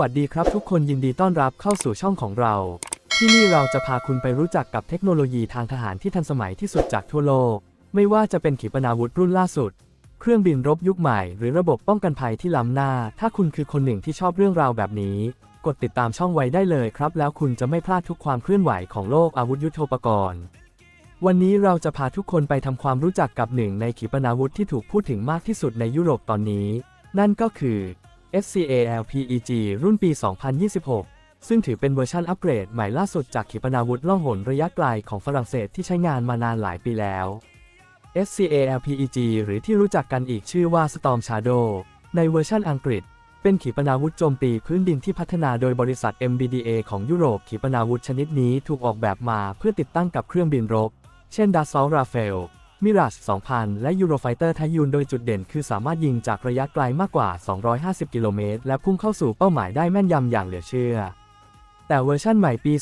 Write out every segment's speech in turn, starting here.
วัสดีครับทุกคนยินดีต้อนรับเข้าสู่ช่องของเรา ที่นี่เราจะพาคุณไปรู้จักกับเทคโนโลยีทางทหารที่ทันสมัยที่สุดจากทั่วโลก ไม่ว่าจะเป็นขีปนาวุธรุ่นล่าสุด เครื่องบินรบยุคใหม่ หรือระบบป้องกันภัยที่ล้ำหน้า ถ้าคุณคือคนหนึ่งที่ชอบเรื่องราวแบบนี้ กดติดตามช่องไว้ได้เลยครับ แล้วคุณจะไม่พลาดทุกความเคลื่อนไหวของโลกอาวุธยุทโธปกรณ์ วันนี้เราจะพาทุกคนไปทำความรู้จักกับหนึ่งในขีปนาวุธที่ถูกพูดถึงมากที่สุดในยุโรปตอนนี้ นั่นก็คือ FCALPEG รุ่นปี 2026 ซึ่งถือเป็นเวอร์ชันอัปเกรดใหม่ล่าสุดจากขีปนาวุธล่องหนระยะไกลของฝรั่งเศสที่ใช้งานมานานหลายปีแล้ว FCALPEG หรือที่รู้จักกันอีกชื่อว่า Storm Shadow ในเวอร์ชันอังกฤษ เป็นขีปนาวุธโจมตีพื้นดินที่พัฒนาโดยบริษัท MBDA ของยุโรปขีปนาวุธชนิดนี้ถูกออกแบบมาเพื่อติดตั้งกับเครื่องบินรบ เช่น Dassault Rafale Mirage 2000 และ Eurofighter ทยุนโดยจุดเด่นคือสามารถยิงจากระยะไกลมากกว่า 250 กิโลเมตร และพุ่งเข้าสู่เป้าหมายได้แม่นยำอย่างเหลือเชื่อ แต่เวอร์ชั่นใหม่ปี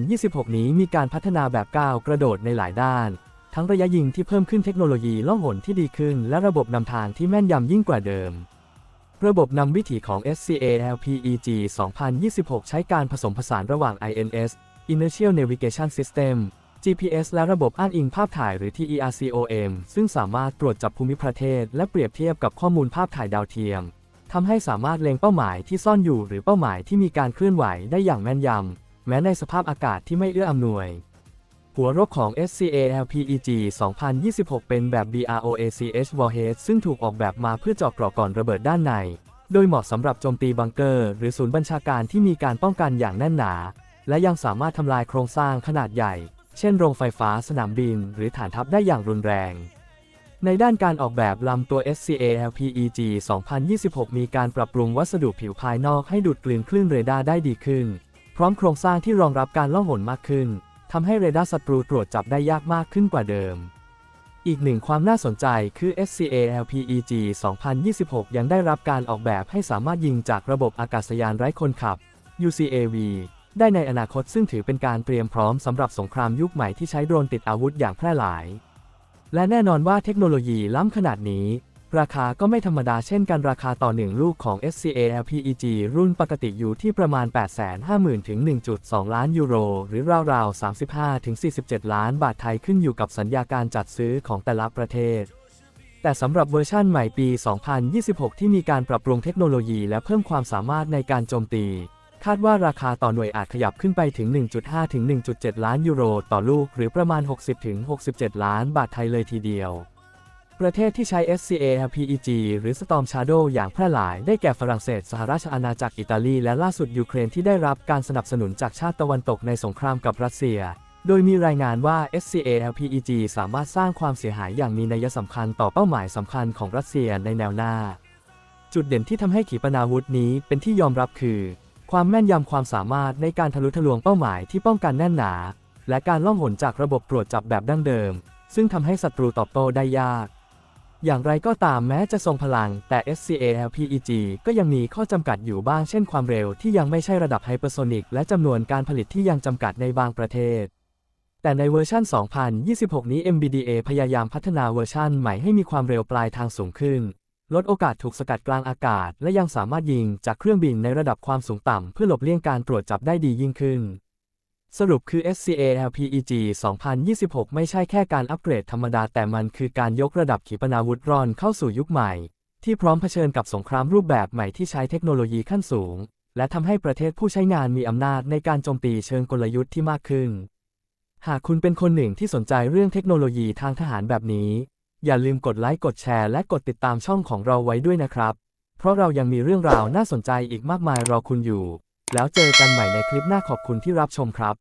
2026 นี้มีการพัฒนาแบบก้าวกระโดดในหลายด้าน ทั้งระยะยิงที่เพิ่มขึ้นเทคโนโลยีล่องหนที่ดีขึ้น และระบบนำทางที่แม่นยำยิ่งกว่าเดิม ระบบนำวิถีของ SCALPEG 2026 ใช้การผสมผสานระหว่าง INS Inertial Navigation System GPS และระบบอ้างอิงภาพถ่ายหรือ TERCOM ซึ่งสามารถตรวจจับภูมิประเทศ และเปรียบเทียบกับข้อมูลภาพถ่ายดาวเทียมทำให้สามารถเล็งเป้าหมายที่ซ่อนอยู่หรือเป้าหมายที่มีการเคลื่อนไหวได้อย่างแม่นยำแม้ในสภาพอากาศที่ไม่เอื้ออำนวย หัวรบของ SCALPEG 2026 เป็นแบบ BROACH Warhead ซึ่งถูกออกแบบมาเพื่อเจาะเกราะก่อนระเบิดด้านใน โดยเหมาะสำหรับโจมตีบังเกอร์ หรือศูนย์บัญชาการที่มีการป้องกันอย่างแน่นหนา และยังสามารถทำลายโครงสร้างขนาดใหญ่ เช่นโรงไฟฟ้าสนามบิน หรือฐานทัพได้อย่างรุนแรง ในด้านการออกแบบลำตัว SCALPEG 2026 มีการปรับปรุงวัสดุผิวภายนอกให้ดูดกลืนคลื่นเรดาร์ได้ดีขึ้น พร้อมโครงสร้างที่รองรับการล่องหนมากขึ้นทำให้เรดาร์ศัตรูตรวจจับได้ยากมากขึ้นกว่าเดิมอีกหนึ่งความน่าสนใจคือ SCALPEG 2026 ยังได้รับการออกแบบให้สามารถยิงจากระบบอากาศยานไร้คนขับ UCAV ได้ในอนาคตซึ่งถือเป็นการเตรียมพร้อมสำหรับสงครามยุคใหม่ที่ใช้โดรนติดอาวุธอย่างแพร่หลาย และแน่นอนว่าเทคโนโลยีล้ำขนาดนี้ ราคาก็ไม่ธรรมดาเช่นกันราคาต่อหนึ่งลูกของ SCALPEG รุ่นปกติอยู่ที่ประมาณ 850,000 ถึง 1.2 ล้านยูโร หรือราวๆ 35 ถึง 47 ล้านบาทไทยขึ้นอยู่กับสัญญาการจัดซื้อของแต่ละประเทศแต่สำหรับเวอร์ชั่นใหม่ปี 2026 ที่มีการปรับปรุงเทคโนโลยีและเพิ่มความสามารถในการโจมตี คาดว่าราคาต่อหน่วยอาจขยับขึ้นไปถึง 1.5 ถึง 1.7 ล้านยูโรต่อลูก หรือประมาณ 60 ถึง 67 ล้านบาทไทยเลยทีเดียว ประเทศที่ใช้ SCALPEG หรือ Storm Shadow อย่างแพร่หลายได้แก่ฝรั่งเศส สหราชอาณาจักรอิตาลี และล่าสุดยูเครนที่ได้รับการสนับสนุนจากชาติตะวันตกในสงครามกับรัสเซีย โดยมีรายงานว่า SCALPEG สามารถสร้างความเสียหายอย่างมีนัยสำคัญต่อเป้าหมายสำคัญของรัสเซียในแนวหน้า จุดเด่นที่ทำให้ขีปนาวุธนี้เป็นที่ยอมรับคือ ความแม่นยำความสามารถในการทะลุทะลวงเป้าหมายที่ป้องกันแน่นหนา และการล่องหนจากระบบตรวจจับแบบดั้งเดิม ซึ่งทำให้ศัตรูตอบโต้ได้ยาก อย่างไรก็ตามแม้จะทรงพลังแต่ SCALPEG ก็ยังมีข้อจำกัดอยู่บ้างเช่นความเร็วที่ยังไม่ใช่ระดับไฮเปอร์โซนิกและจำนวนการผลิตที่ยังจำกัดในบางประเทศ แต่ในเวอร์ชัน 2026 นี้ MBDA พยายามพัฒนาเวอร์ชันใหม่ให้มีความเร็วปลายทางสูงขึ้น ลดโอกาสถูกสกัดกลางอากาศ และยังสามารถยิงจากเครื่องบินในระดับความสูงต่ำ เพื่อหลบเลี่ยงการตรวจจับได้ดียิ่งขึ้น สรุปคือ SCALPEG 2026 ไม่ใช่แค่การอัปเกรดธรรมดาแต่มันคือการยกระดับขีปนาวุธรอนเข้าสู่ยุคใหม่ ที่พร้อมเผชิญกับสงครามรูปแบบใหม่ที่ใช้เทคโนโลยีขั้นสูง และทำให้ประเทศผู้ใช้งานมีอำนาจในการโจมตีเชิงกลยุทธ์ที่มากขึ้น หากคุณเป็นคนหนึ่งที่สนใจเรื่องเทคโนโลยีทางทหารแบบนี้ อย่าลืมกดไลค์กดแชร์และกดติดตามช่องของเราไว้ด้วยนะครับ เพราะเรายังมีเรื่องราวน่าสนใจอีกมากมายรอคุณอยู่ แล้วเจอกันใหม่ในคลิปหน้าขอบคุณที่รับชมครับ